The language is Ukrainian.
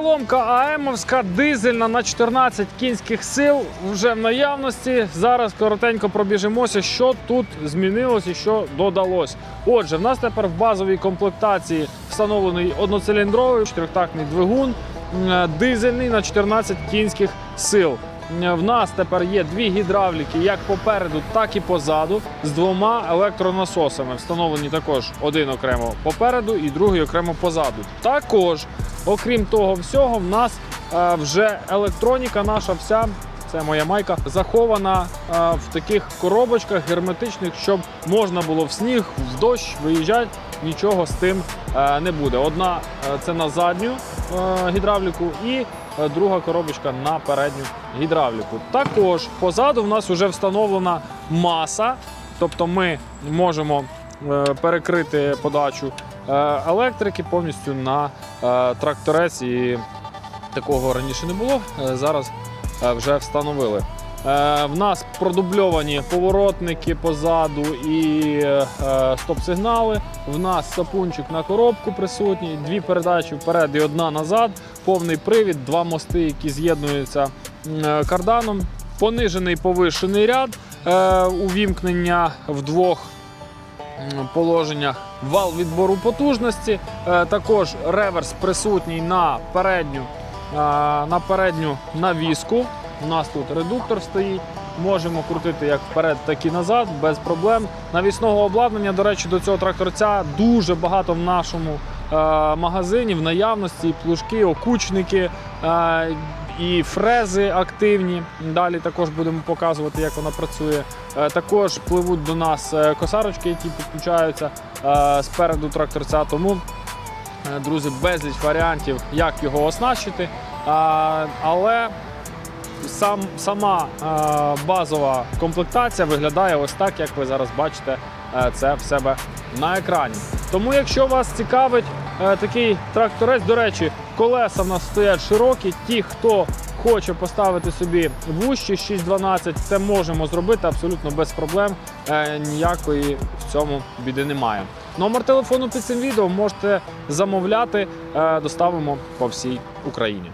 Переломка АЕМовська дизельна на 14 кінських сил вже в наявності. Зараз коротенько пробіжимося, що тут змінилось і що додалось. Отже, в нас тепер в базовій комплектації встановлений одноциліндровий чотирьохтактний двигун, дизельний на 14 кінських сил. В нас тепер є дві гідравліки, як попереду, так і позаду, з двома електронасосами. Встановлені також один окремо попереду і другий окремо позаду. Також, окрім того всього, в нас е, вже електроніка наша вся. Це моя майка захована е, в таких коробочках герметичних, щоб можна було в сніг, в дощ виїжджати. Нічого з тим е, не буде. Одна це на задню гідравліку і друга коробочка на передню гідравліку. Також позаду в нас вже встановлена маса, тобто ми можемо перекрити подачу електрики повністю на е, тракторець. І такого раніше не було. е, Зараз е, вже встановили. Е, В нас продубльовані поворотники позаду і е, стоп-сигнали. В нас сапунчик на коробку присутній, дві передачі вперед і одна назад, повний привід, два мости, які з'єднуються е, карданом, понижений повишений ряд, е, увімкнення в двох положеннях, вал відбору потужності, е, також реверс присутній на передню, е, на передню навіску. У нас тут редуктор стоїть. Можемо крутити як вперед, так і назад без проблем. Навісного обладнання, до речі, до цього тракторця дуже багато в нашому е, магазині в наявності. Плужки, окучники і фрези активні. Далі також будемо показувати, як вона працює. Е, також пливуть до нас е, косарочки, які підключаються е, спереду тракторця. Тому, друзі, безліч варіантів, як його оснащити. Але сам, сама базова комплектація виглядає ось так, як ви зараз бачите це в себе на екрані. Тому, якщо вас цікавить такий тракторець, до речі, колеса в нас стоять широкі. Ті, хто хоче поставити собі вущі 612, це можемо зробити абсолютно без проблем. Е, ніякої в цьому біди немає. Номер телефону під цим відео можете замовляти, е, доставимо по всій Україні.